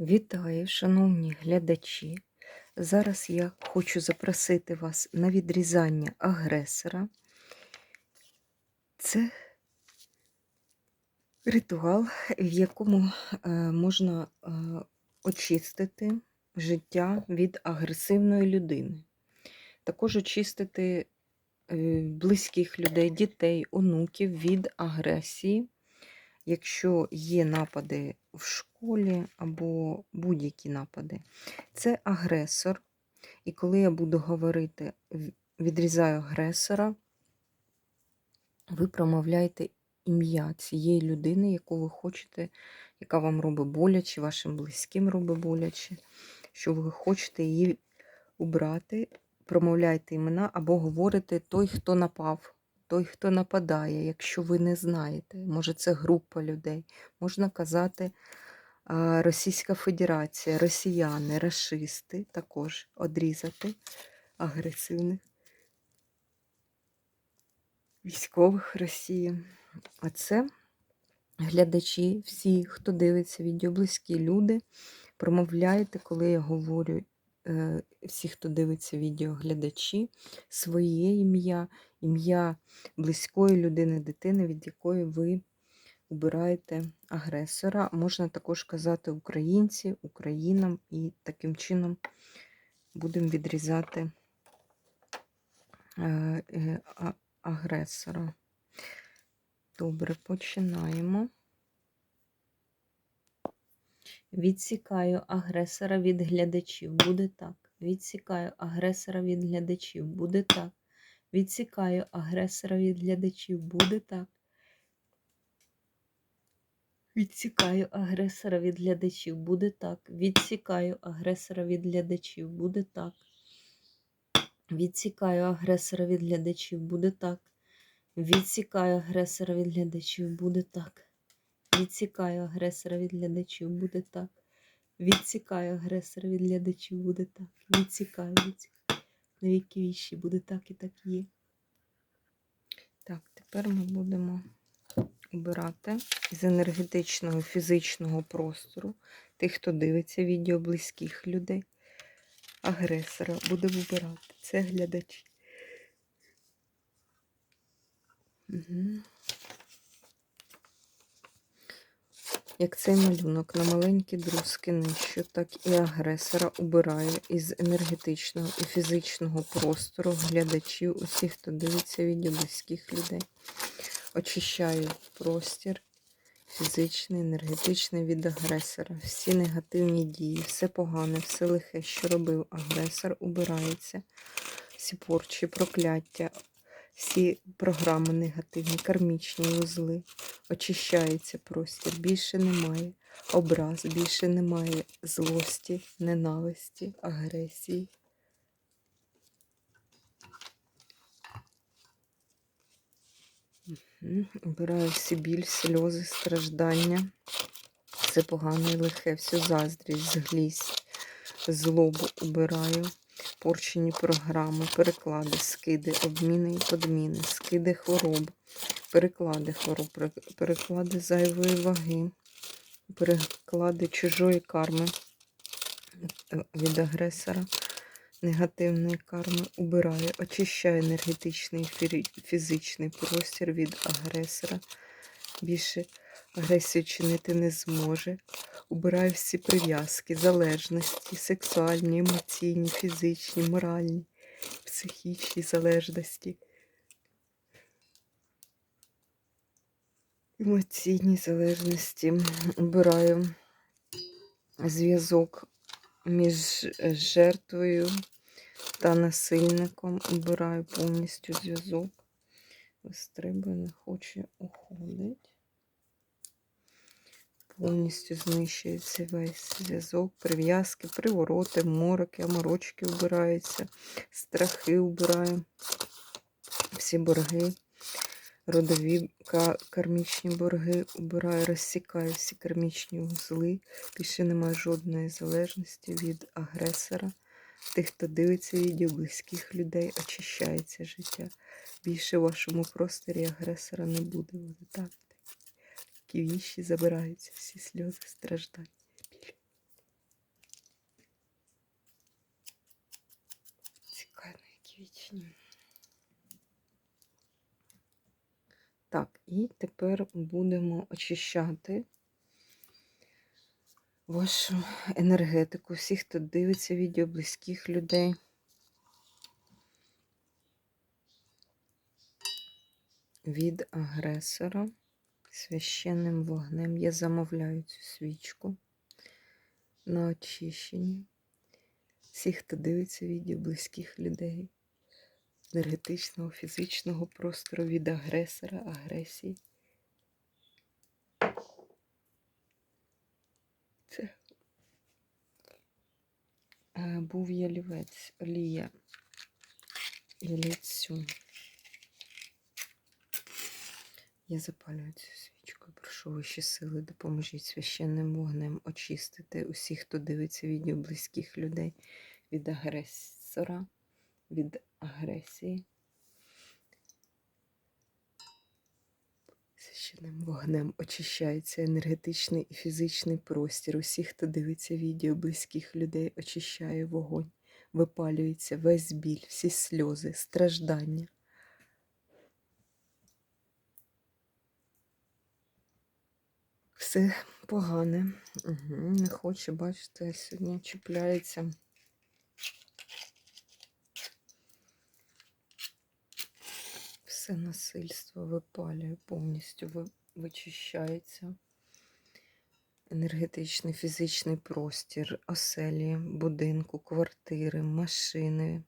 Вітаю, шановні глядачі. Зараз я хочу запросити вас на відрізання агресора. Це ритуал, в якому е, можна е, очистити життя від агресивної людини. Також очистити е, близьких людей, дітей, онуків від агресії якщо є напади в школі або будь-які напади. Це агресор. І коли я буду говорити, відрізаю агресора, ви промовляєте ім'я цієї людини, яку ви хочете, яка вам робить боляче, вашим близьким робить боляче, що ви хочете її убрати, промовляйте імена або говорите той, хто напав той, хто нападає, якщо ви не знаєте, може це група людей, можна казати Російська Федерація, росіяни, расисти, також одрізати агресивних військових Росії. А це глядачі, всі, хто дивиться відео, близькі люди, промовляйте, коли я говорю Е, всі, хто дивиться відео, глядачі, своє ім'я, ім'я близької людини, дитини, від якої ви обираєте агресора. Можна також казати українці, українам, і таким чином будемо відрізати е, е, агресора. Добре, починаємо. Відсікаю агресора від глядачів. Буде так. Відсікаю агресора від глядачів. Буде так. Відсікаю агресора від глядачів. Буде так. Відсікаю агресора від глядачів. Буде так. Відсікаю агресора від глядачів. Буде так. Відсікаю агресора від глядачів. Буде так. Відсікаю агресора від глядачів. Буде так. Відсікаю агресора від глядачів, буде так. Відсікаю агресора від глядачів, буде так. Відсікаю, відсікаю. На віки віщі буде так і так є. Так, тепер ми будемо обирати з енергетичного фізичного простору тих, хто дивиться відео близьких людей. Агресора будемо вибирати. Це глядачі. Угу. Як цей малюнок на маленькі друзки нищу, так і агресора убираю із енергетичного і фізичного простору глядачів, усіх, хто дивиться відео близьких людей. Очищаю простір фізичний, енергетичний від агресора. Всі негативні дії, все погане, все лихе, що робив агресор, убирається. Всі порчі, прокляття, всі програми негативні, кармічні вузли. Очищається простір, більше немає образ, більше немає злості, ненависті, агресії. Обираю всі біль, сльози, страждання. Все погане і лихе, всю заздрість, зглість, злобу обираю порчені програми, переклади, скиди, обміни і подміни, скиди хвороб, переклади хвороб, переклади зайвої ваги, переклади чужої карми від агресора, негативної карми, убирає, очищає енергетичний фізичний простір від агресора. Більше агресію чинити не зможе. Убираю всі прив'язки, залежності, сексуальні, емоційні, фізичні, моральні, психічні залежності. Емоційні залежності. Обираю зв'язок між жертвою та насильником. Обираю повністю зв'язок. Вистрибує, не хоче уходить повністю знищується весь зв'язок, прив'язки, привороти, мороки, аморочки вбираються, страхи вбираю, всі борги, Родові кармічні борги убирає, розсікає всі кармічні узли, Більше немає жодної залежності від агресора, тих, хто дивиться відео близьких людей, очищається життя. Більше в вашому просторі агресора не буде. Так, Такі віщі забираються, всі сльози страждання. Цікаві, які вічні. І тепер будемо очищати вашу енергетику, всіх, хто дивиться відео, близьких людей. Від агресора священним вогнем. Я замовляю цю свічку на очищенні. Всіх, хто дивиться відео близьких людей, енергетичного, фізичного простору від агресора, агресії. Це е, був ялівець, олія ялівцю. Я запалюю цю свічку. Прошу вищі сили, допоможіть священним вогнем очистити усіх, хто дивиться відео близьких людей від агресора, від агресії. Священним вогнем очищається енергетичний і фізичний простір. Усіх, хто дивиться відео близьких людей, очищає вогонь, випалюється весь біль, всі сльози, страждання. Все погане. Угу, не хоче, бачите, сьогодні чіпляється. Все насильство випалює, повністю вичищається. Енергетичний, фізичний простір, оселі, будинку, квартири, машини,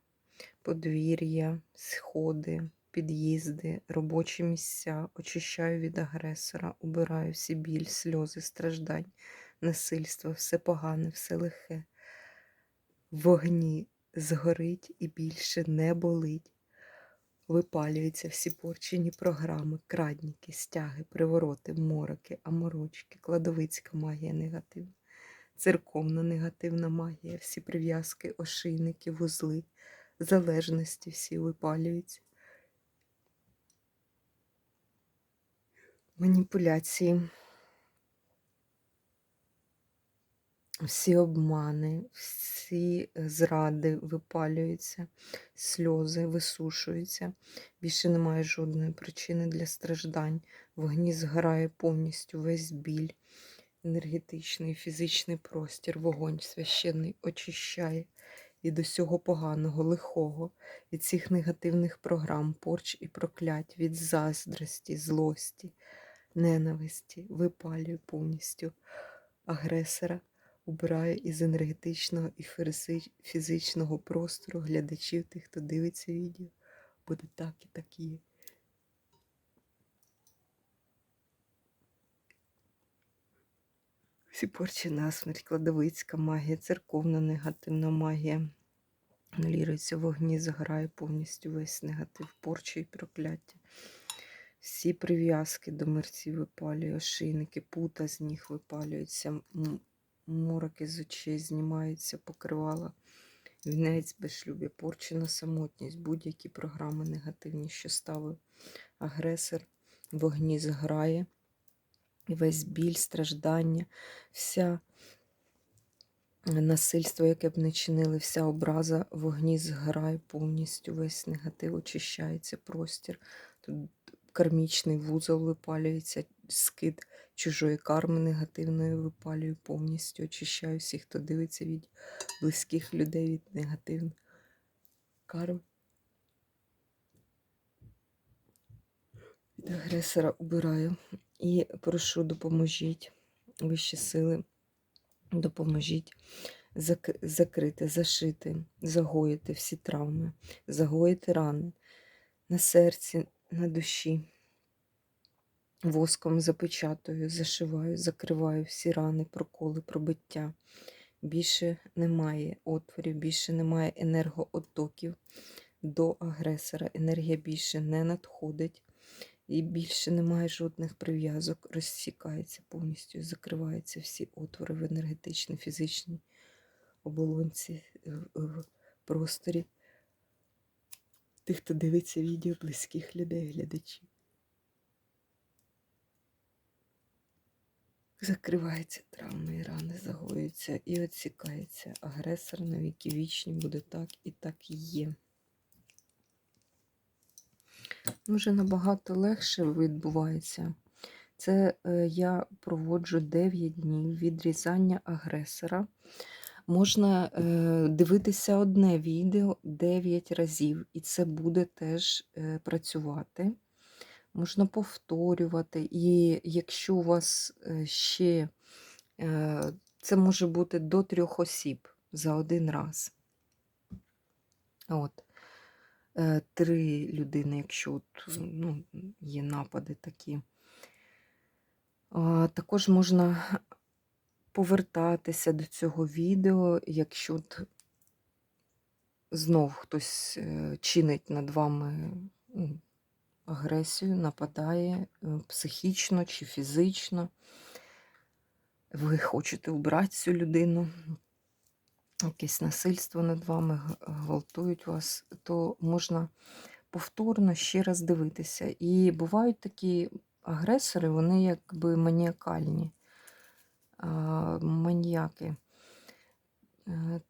подвір'я, сходи, під'їзди, робочі місця. Очищаю від агресора, убираю всі біль, сльози, страждань, насильство, все погане, все лихе. Вогні згорить і більше не болить. Випалюються всі порчені програми, крадніки, стяги, привороти, мороки, аморочки, кладовицька магія негативна, церковна негативна магія, всі прив'язки, ошийники, вузли, залежності всі випалюються. Маніпуляції, всі обмани, всі е, зради випалюються, сльози висушуються. Більше немає жодної причини для страждань. Вогні згорає повністю весь біль, енергетичний, фізичний простір, вогонь священний очищає від усього поганого, лихого, від всіх негативних програм, порч і проклять, від заздрості, злості, ненависті, випалює повністю агресора убирає із енергетичного і фізичного простору глядачів, тих, хто дивиться відео. Буде так і так є. Всі порчі насмерть, кладовицька магія, церковна негативна магія. Нулірується вогні, загорає повністю весь негатив, порчі і прокляття. Всі прив'язки до мерців випалює, ошийники, пута з них випалюються, мороки з очей знімаються, покривала. Вінець безшлюбя, порчена самотність, будь-які програми негативні, що ставив агресор, вогні зграє, весь біль, страждання, вся насильство, яке б не чинили, вся образа. Вогні зграє повністю, весь негатив очищається простір. Кармічний вузол випалюється, скид чужої карми негативної випалюю повністю, очищаю всіх, хто дивиться від близьких людей від негативних карм. Від агресора убираю. І прошу, допоможіть. Вищі сили, допоможіть зак- закрити, зашити, загоїти всі травми, загоїти рани. На серці, на душі. Воском запечатую, зашиваю, закриваю всі рани, проколи, пробиття. Більше немає отворів, більше немає енергооттоків до агресора. Енергія більше не надходить. І більше немає жодних прив'язок, розсікається повністю, закриваються всі отвори в енергетичній, фізичній оболонці, в просторі. Тих, хто дивиться відео близьких людей, глядачів. Закриваються травми і рани, загоюються і відсікається. Агресор на віки вічні буде так і так є. Вже набагато легше відбувається. Це е, я проводжу 9 днів відрізання агресора. Можна е, дивитися одне відео 9 разів, і це буде теж е, працювати. Можна повторювати, і якщо у вас е, ще е, це може бути до трьох осіб за один раз. От. Е, Три людини, якщо от, ну, є напади такі. Також можна повертатися до цього відео, якщо знов хтось е, чинить над вами ну, агресію, нападає е, психічно чи фізично. Ви хочете убрати цю людину, якесь насильство над вами, гвалтують вас, то можна повторно ще раз дивитися. І бувають такі агресори, вони якби маніакальні, а, маніяки. Е,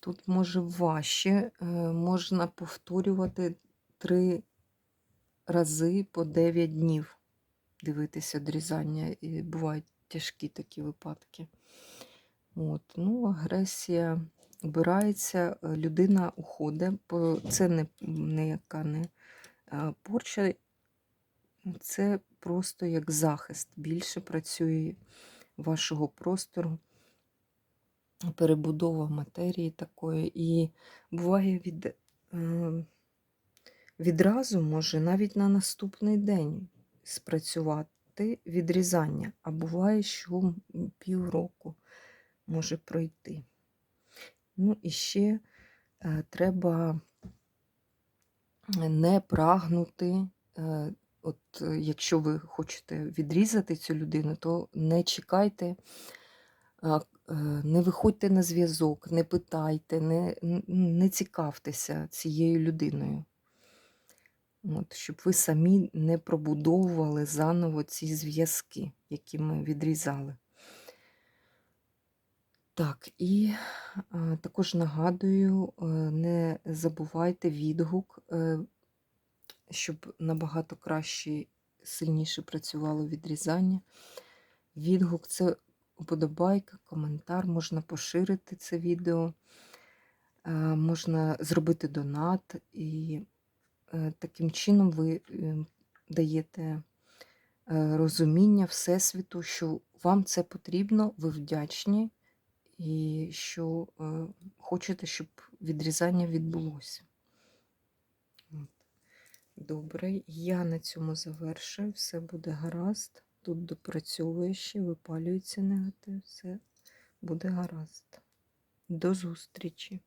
Тут може важче, е, можна повторювати три рази по 9 днів. Дивитися дрізання, і бувають тяжкі такі випадки. От, ну, агресія обирається, е, людина уходить, це не, не яка не порча, це просто як захист. Більше працює вашого простору, перебудова матерії такої. І буває від, е, відразу може навіть на наступний день спрацювати відрізання, а буває, що півроку може пройти. Ну і ще е, треба не прагнути. От е, якщо ви хочете відрізати цю людину, то не чекайте, е, не виходьте на зв'язок, не питайте, не, не цікавтеся цією людиною. От, щоб ви самі не пробудовували заново ці зв'язки, які ми відрізали. Так, і також нагадую, е, не забувайте відгук, щоб набагато краще, сильніше працювало відрізання. Відгук це вподобайка, коментар, можна поширити це відео, е, можна зробити донат, і е, таким чином ви е, даєте е, розуміння Всесвіту, що вам це потрібно, ви вдячні і що хочете, щоб відрізання відбулося. Добре, я на цьому завершую. Все буде гаразд. Тут допрацьовує ще, випалюється негатив, все буде гаразд. До зустрічі!